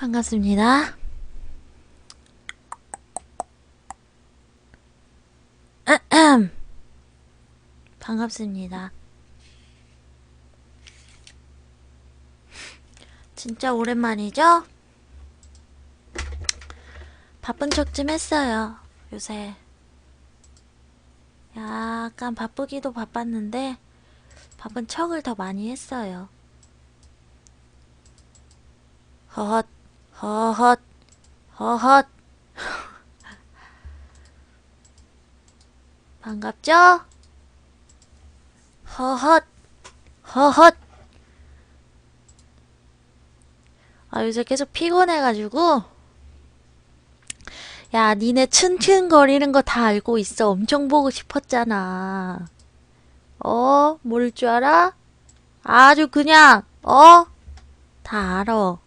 반갑습니다. 반갑습니다. 진짜 오랜만이죠? 바쁜 척 좀 했어요, 요새. 약간 바쁘기도 바빴는데, 바쁜 척을 더 많이 했어요. 허헛, 허헛, 허헛. 반갑죠? 허헛, 허헛. 아, 요새 계속 피곤해가지고. 야, 니네 춘춘거리는 거 다 알고 있어. 엄청 보고 싶었잖아. 어? 모를 줄 알아? 아주 그냥, 어? 다 알아.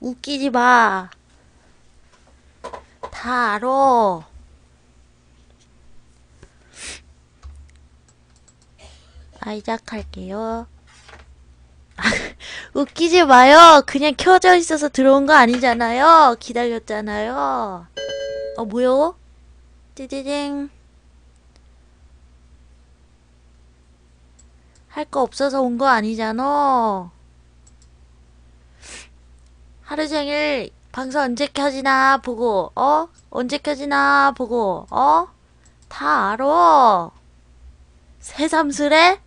웃기지 마. 다 알아. 아이작 할게요. 웃기지 마요. 그냥 켜져 있어서 들어온 거 아니잖아요. 기다렸잖아요. 어, 뭐요? 띠디딩. 할 거 없어서 온 거 아니잖아. 하루 종일 방송 언제 켜지나 보고, 어? 언제 켜지나 보고, 어? 다 알아. 새삼스레?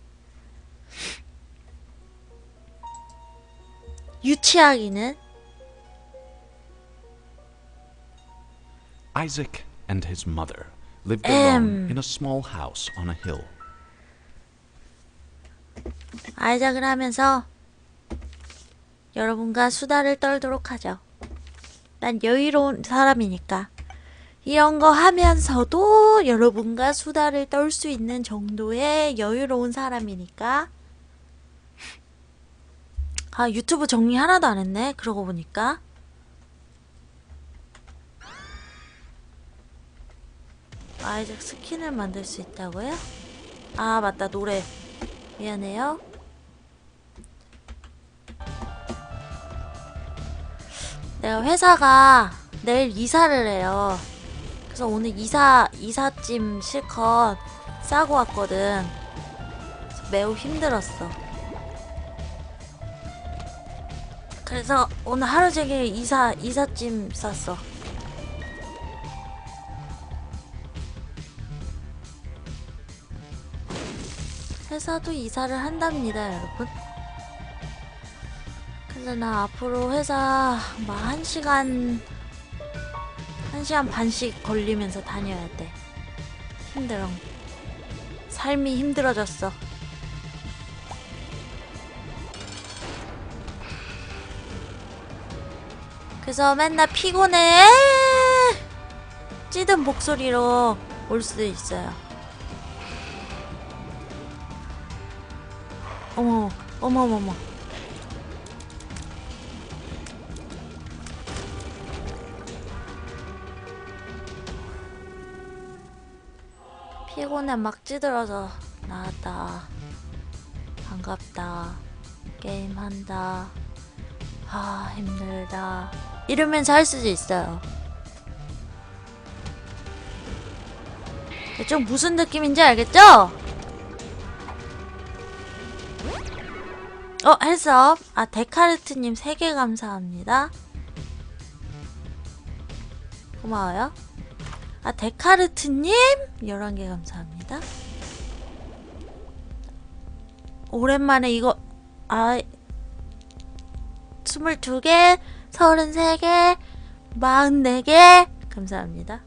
유치하기는? Isaac and his mother lived Um. alone in a small house on a hill. 아이작을 하면서 여러분과 수다를 떨도록 하죠. 난 여유로운 사람이니까. 이런 거 하면서도 여러분과 수다를 떨 수 있는 정도의 여유로운 사람이니까. 아, 유튜브 정리 하나도 안 했네. 그러고 보니까. 아이작 스킨을 만들 수 있다고요? 아, 맞다. 노래. 미안해요. 내가 회사가 내일 이사를 해요. 그래서 오늘 이사, 이삿짐 실컷 싸고 왔거든. 매우 힘들었어. 그래서 오늘 하루 종일 이사, 이삿짐 쌌어. 회사도 이사를 한답니다, 여러분. 근데 나 앞으로 회사 막한 시간 한 시간 반씩 걸리면서 다녀야 돼. 힘들어. 삶이 힘들어졌어. 그래서 맨날 피곤해. 찌든 목소리로 올 수도 있어요. 어머, 어머, 어머, 어머. 피곤해 막 찌들어서 나왔다. 반갑다. 게임한다. 아, 힘들다. 이러면서 할 수도 있어요. 좀 무슨 느낌인지 알겠죠? 어, 헬스업. 아, 데카르트님 3개 감사합니다. 고마워요. 아, 데카르트님 11개 감사합니다. 오랜만에 이거, 아, 22개, 33개, 44개, 감사합니다.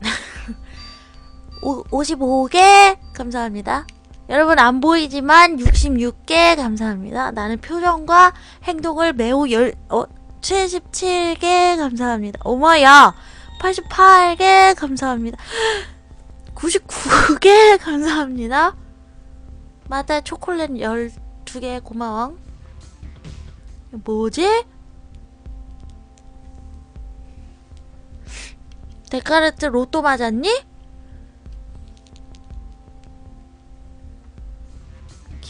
오, 55개, 감사합니다. 여러분 안 보이지만 66개 감사합니다. 나는 표정과 행동을 매우 열, 어, 77개 감사합니다. 어머야! 88개 감사합니다. 99개 감사합니다. 맞아, 초콜릿 12개 고마워. 뭐지? 데카르트 로또 맞았니?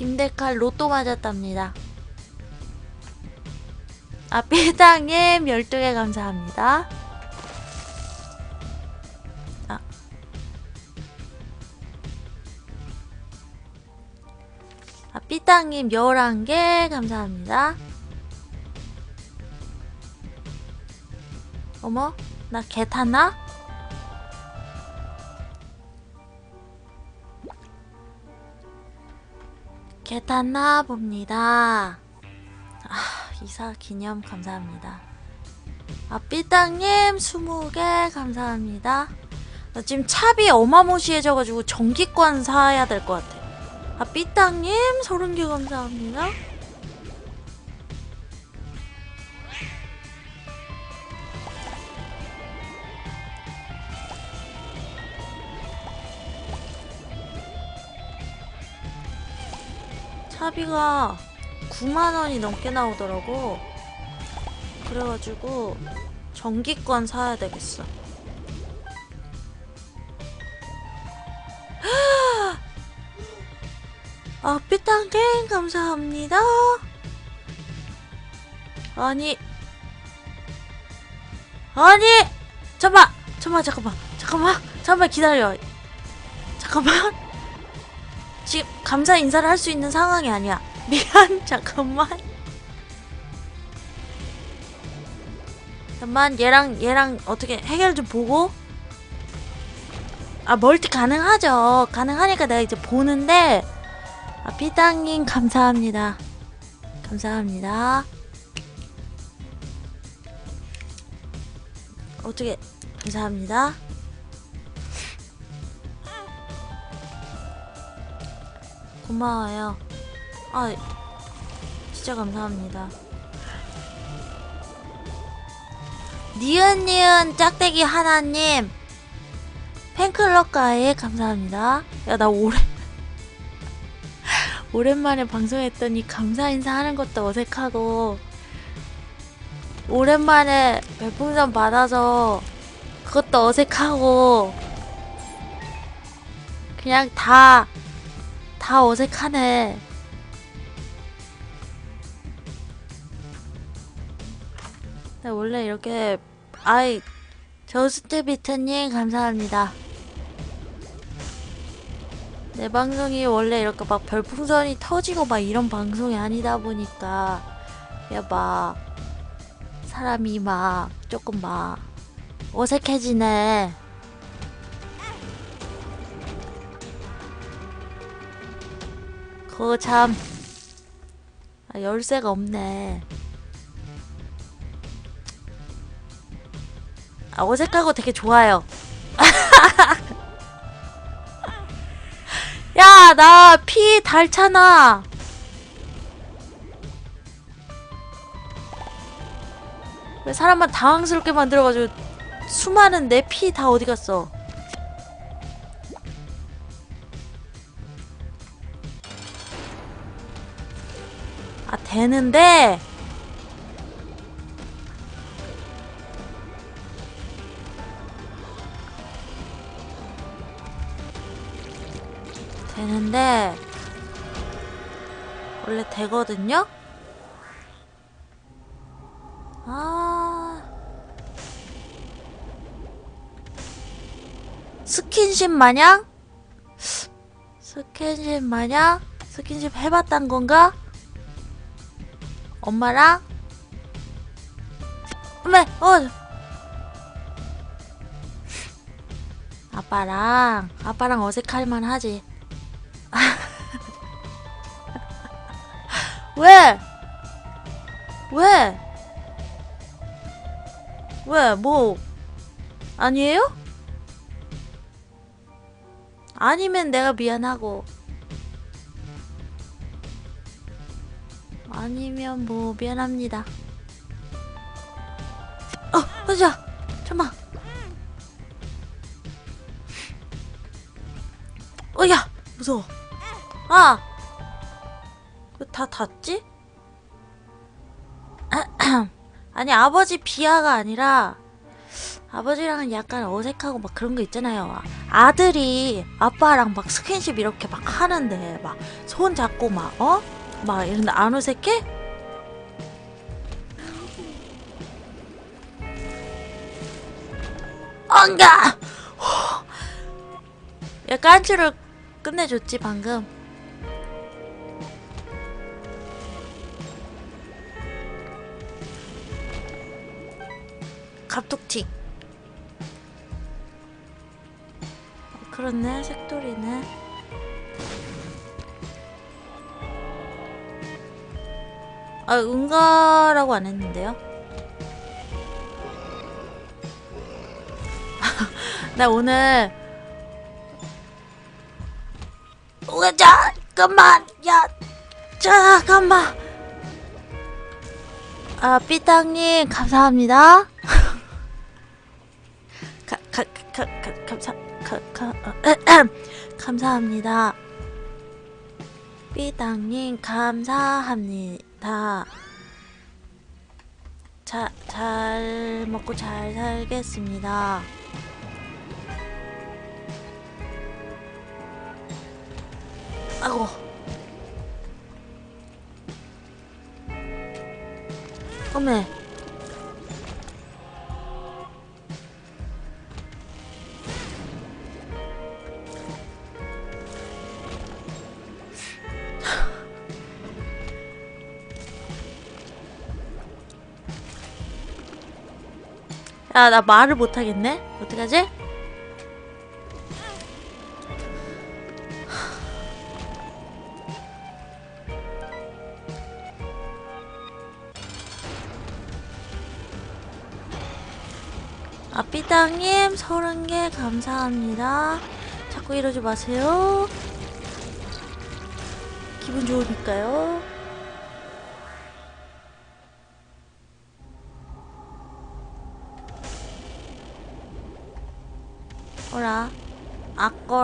김대칼 로또 맞았답니다. 아, 삐땅님 12개 감사합니다. 아. 아, 삐땅님 11개 감사합니다. 어머, 나개 탔나? 개 탔나 봅니다. 아, 이사 기념 감사합니다. 아, 삐땅님 20개 감사합니다. 나 지금 차비 어마무시해져가지고 전기권 사야 될 것 같아. 아, 삐땅님 30개 감사합니다. 차비가 9만원이 넘게 나오더라고. 그래가지고 전기권 사야 되겠어. 아, 삐땅갱 감사합니다. 아니, 아니, 잠만, 잠만, 잠깐만, 잠깐만, 잠만 기다려. 잠깐만. 지금 감사 인사를 할 수 있는 상황이 아니야. 미안, 잠깐만. 잠만, 얘랑 얘랑 어떻게 해결 좀 보고. 아 멀티 가능하죠. 가능하니까 내가 이제 보는데. 아 피당님 감사합니다. 감사합니다. 어떻게 감사합니다. 고마워요. 아, 진짜 감사합니다. 니은니은 짝대기 하나님 팬클럽 가입 감사합니다. 야, 나 오래 오랜만에 방송했더니 감사 인사하는 것도 어색하고 오랜만에 별풍선 받아서 그것도 어색하고 그냥 다 다 어색하네. 나 원래 이렇게 아이 저스트 비트님 감사합니다. 내 방송이 원래 이렇게 막 별풍선이 터지고 막 이런 방송이 아니다 보니까 야막 사람이 막 조금 막 어색해지네. 그거 참 아, 열쇠가 없네. 아, 어색하고 되게 좋아요. 야, 나피 닳잖아. 왜 사람만 당황스럽게 만들어가지고 수많은 내 피 다 어디 갔어? 되는데. 되는데. 원래 되거든요? 아. 스킨십 마냥? 스킨십 마냥? 스킨십 해봤단 건가? 엄마랑? 어메, 어! 아빠랑, 아빠랑 어색할만 하지. 왜? 왜? 왜? 뭐? 아니에요? 아니면 내가 미안하고. 아니면 뭐 미안합니다. 어, 혼자 잠만. 어야 무서워. 아, 왜다 닫지? 아니 아버지 비하가 아니라 아버지랑은 약간 어색하고 막 그런 거 있잖아요. 아들이 아빠랑 막 스킨십 이렇게 막 하는데 막 손 잡고 막 어? 막 이런데 안 어색해? 안가! 야 깐추를 끝내줬지 방금. 갑툭튀. 어, 그렇네 색돌이네. 아 응가라고 안 했는데요? 나 오늘 어, 잠깐만 야 잠깐만. 아 삐땅님 감사합니다. 감사합니다. 삐땅님 감사합니다 자, 잘 먹고 잘 살겠습니다 아고. 어메. 야, 나 말을 못하겠네? 어떡하지? 아삐땅님 서른 개 감사합니다. 자꾸 이러지 마세요. 기분 좋으니까요.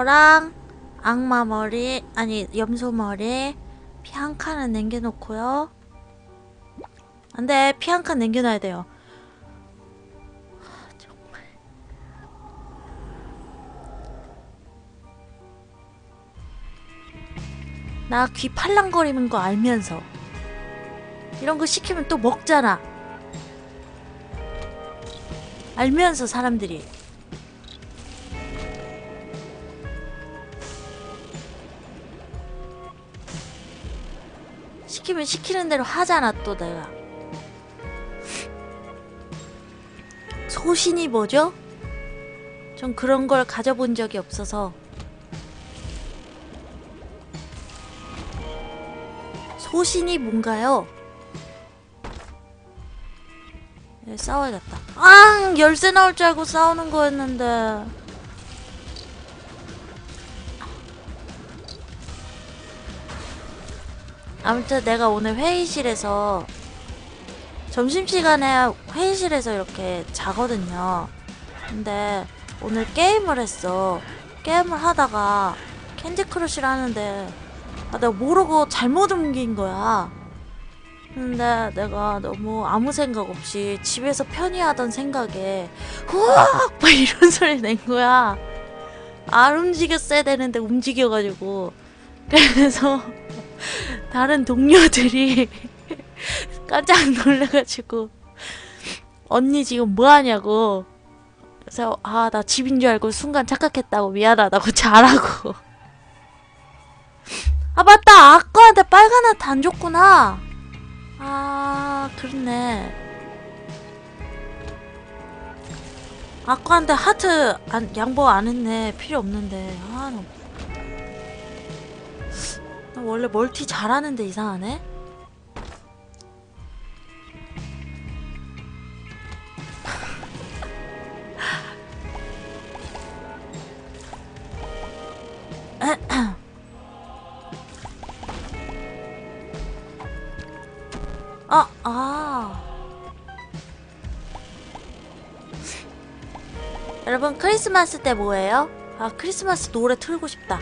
거랑 악마 머리 아니 염소 머리 피 한 칸은 남겨놓고요. 안돼 피 한 칸 남겨놔야 돼요. 나 귀 팔랑거리는 거 알면서 이런 거 시키면 또 먹잖아. 알면서 사람들이 시키면 시키는 대로 하잖아 또 내가. 소신이 뭐죠? 전 그런 걸 가져본 적이 없어서 소신이 뭔가요? 네, 싸워야겠다. 아, 열쇠 나올 줄 알고 싸우는 거였는데. 아무튼 내가 오늘 회의실에서 점심시간에 회의실에서 이렇게 자거든요. 근데 오늘 게임을 했어. 게임을 하다가 캔디 크러쉬를 하는데 아, 내가 모르고 잘못 옮긴 거야. 근데 내가 너무 아무 생각 없이 집에서 편히 하던 생각에 후악 막 이런 소리 낸 거야. 안 움직였어야 되는데 움직여가지고 그래서 다른 동료들이 깜짝 놀라가지고 언니 지금 뭐 하냐고. 그래서 아 나 집인 줄 알고 순간 착각했다고 미안하다고 잘하고. 아 맞다. 아까한테 빨간 하트 안 줬구나. 아 그렇네. 아까한테 하트 안, 양보 안 했네. 필요 없는데. 아 나, 나 원래 멀티 잘하는데 이상하네 아, 아. 여러분 크리스마스 때 뭐예요? 아 크리스마스 노래 틀고 싶다.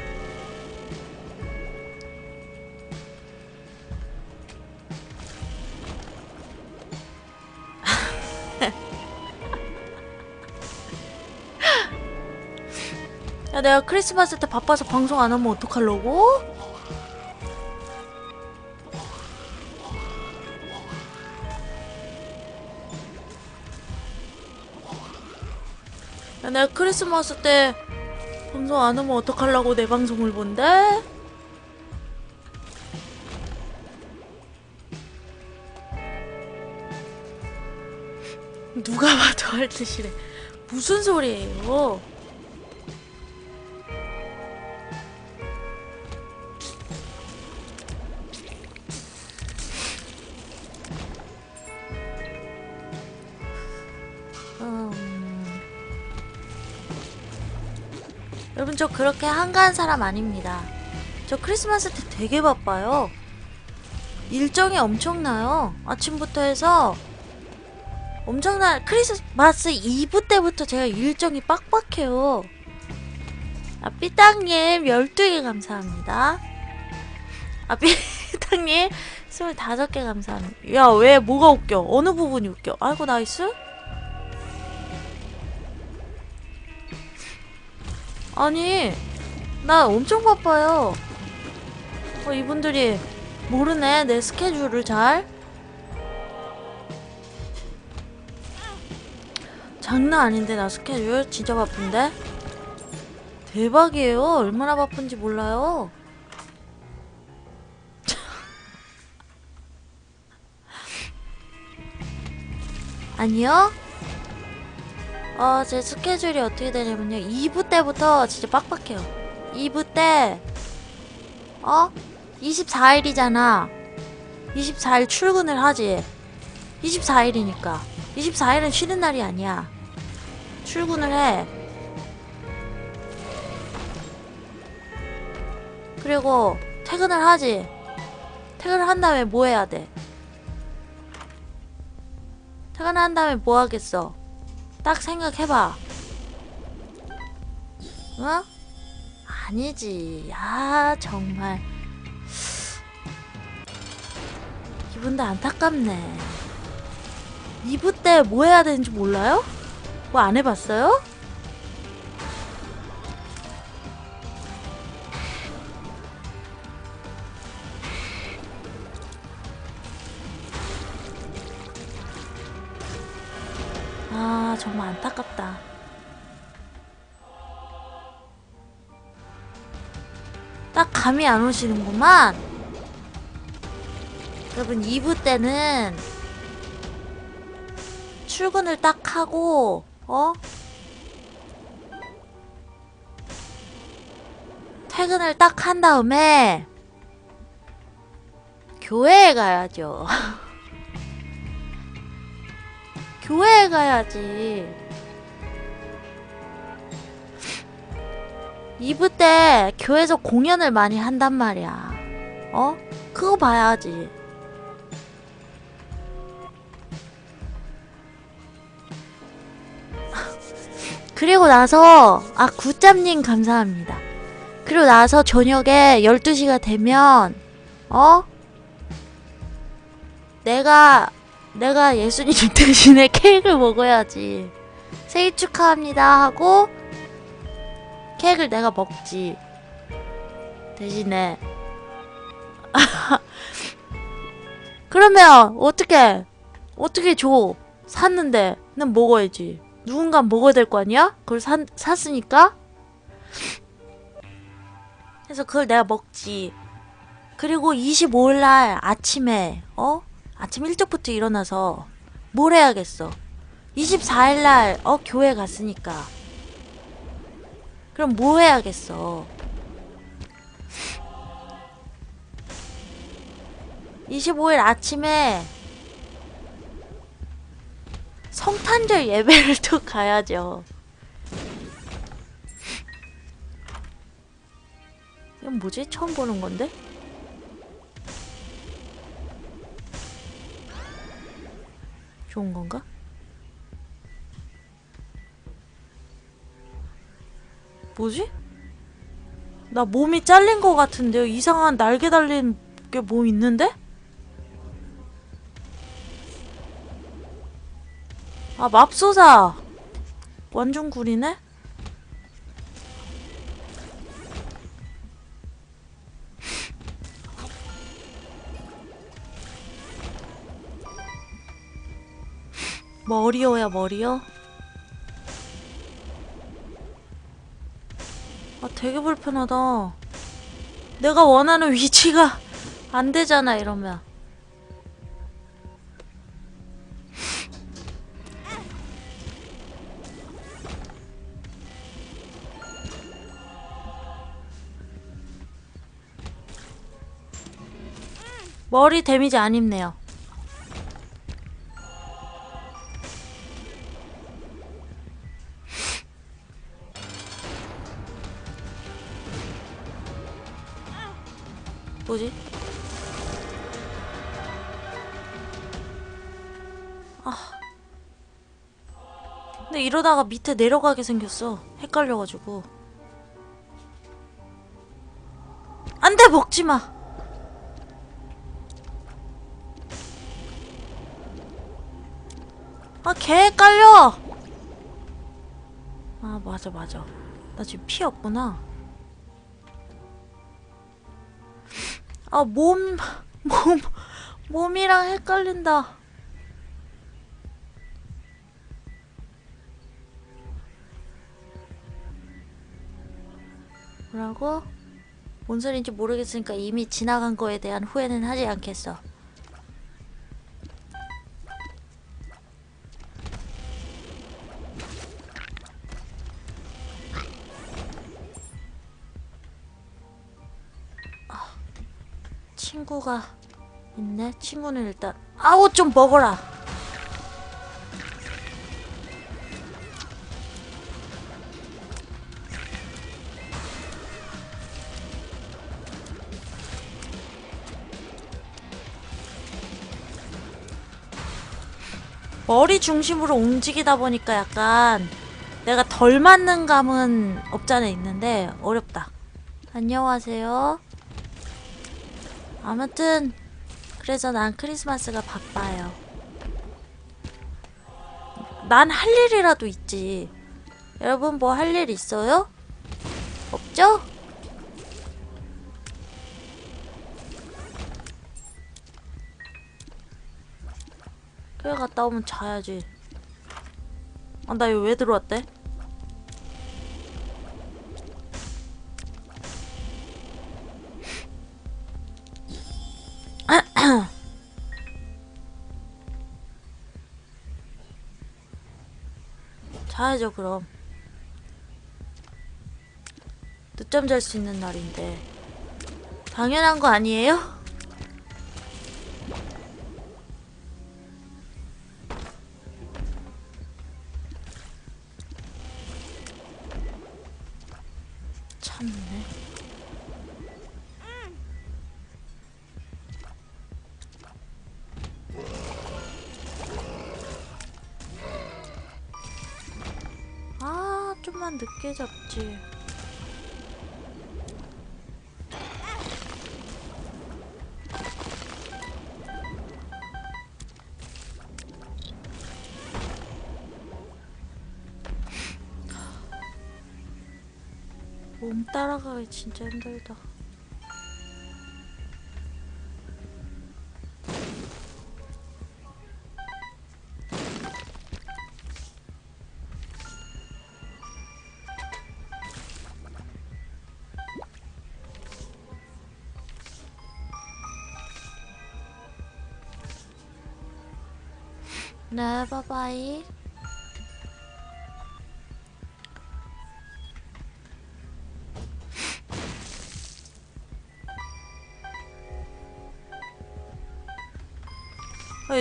야, 내가 크리스마스 때 바빠서 방송 안 하면 어떡하려고? 야, 내가 크리스마스 때 방송 안 하면 어떡하려고 내 방송을 본대? 누가 봐도 할 듯이래. 무슨 소리예요? 여러분 저 그렇게 한가한 사람 아닙니다. 저 크리스마스 때 되게 바빠요. 일정이 엄청나요. 아침부터 해서 엄청난 크리스마스 이브 때부터 제가 일정이 빡빡해요. 아, 삐땅님 12개 감사합니다. 아, 삐땅님 25개 감사합니다. 야, 왜 뭐가 웃겨? 어느 부분이 웃겨? 아이고, 나이스. 아니, 나 엄청 바빠요. 어, 이분들이 모르네, 내 스케줄을 잘. 장난 아닌데, 나 스케줄. 진짜 바쁜데? 대박이에요. 얼마나 바쁜지 몰라요. 아니요? 어, 제 스케줄이 어떻게 되냐면요. 2부 때부터 진짜 빡빡해요. 2부 때, 어? 24일이잖아. 24일 출근을 하지. 24일이니까. 24일은 쉬는 날이 아니야. 출근을 해. 그리고 퇴근을 하지. 퇴근을 한 다음에 뭐 해야 돼? 퇴근을 한 다음에 뭐 하겠어? 딱 생각해봐. 어? 아니지. 아, 정말. 기분도 안타깝네. 2부 때 뭐 해야 되는지 몰라요? 뭐 안 해봤어요? 딱 감이 안 오시는구만. 여러분, 2부 때는 출근을 딱 하고, 어? 퇴근을 딱 한 다음에 교회에 가야죠. 교회에 가야지. 2부 때 교회에서 공연을 많이 한단 말이야. 어? 그거 봐야지. 그리고 나서, 아, 굿잠님 감사합니다. 그리고 나서 저녁에 12시가 되면, 어? 내가 내가 예수님 대신에 케이크를 먹어야지. 생일 축하합니다 하고 케이크를 내가 먹지. 대신에. 그러면 어떻게 어떻게 줘? 샀는데 난 먹어야지. 누군가 먹어야 될 거 아니야? 그걸 사, 샀으니까. 그래서 그걸 내가 먹지. 그리고 25일 날 아침에 어? 아침 일찍부터 일어나서 뭘 해야겠어? 24일 날, 어, 교회 갔으니까. 그럼 뭐 해야겠어? 25일 아침에 성탄절 예배를 또 가야죠. 이건 뭐지? 처음 보는 건데? 좋은 건가? 뭐지? 나 몸이 잘린 것 같은데요? 이상한 날개 달린 게 뭐 있는데? 아 맙소사 완전 구리네? 머리요야 머리요? 되게 불편하다. 내가 원하는 위치가 안 되잖아 이러면. 머리 데미지 안 입네요 근데 이러다가 밑에 내려가게 생겼어. 헷갈려가지고. 안 돼! 먹지 마! 아, 개 헷갈려! 아, 맞아, 맞아. 나 지금 피 없구나. 아, 몸, 몸, 몸이랑 헷갈린다. 뭐라고? 뭔 소린지 모르겠으니까 이미 지나간 거에 대한 후회는 하지 않겠어. 친구가 있네. 친구는 일단 아우 좀 먹어라. 머리 중심으로 움직이다 보니까 약간 내가 덜 맞는 감은 없잖아 있는데 어렵다. 안녕하세요. 아무튼 그래서 난 크리스마스가 바빠요. 난 할 일이라도 있지. 여러분 뭐 할 일 있어요? 없죠? 교회 갔다 오면 자야지. 아, 나 여기 왜 들어왔대? 자야죠 그럼 늦잠 잘 수 있는 날인데 당연한 거 아니에요? 몸 따라가기 진짜 힘들다 네, 바이바이.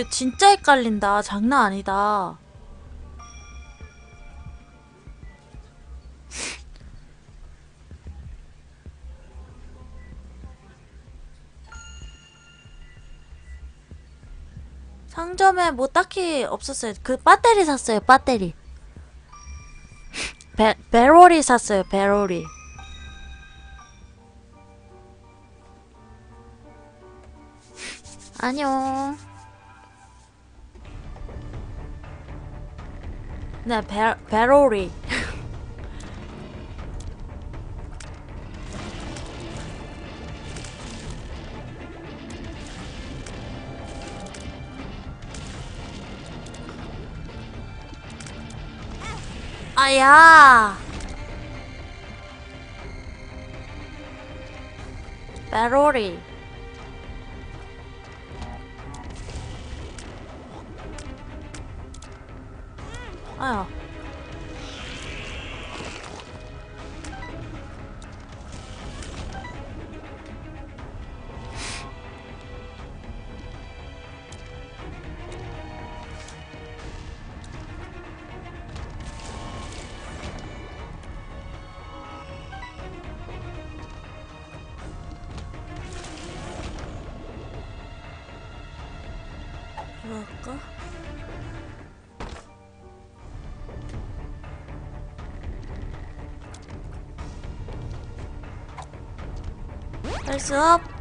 아, 이거 진짜 헷갈린다. 장난 아니다. 상점에 뭐 딱히 없었어요. 그 배터리 샀어요. 배터리. 배 배럴이 샀어요. 배럴이. 안녕. Edna per Perori. yeah. Perori. 아 할수 없.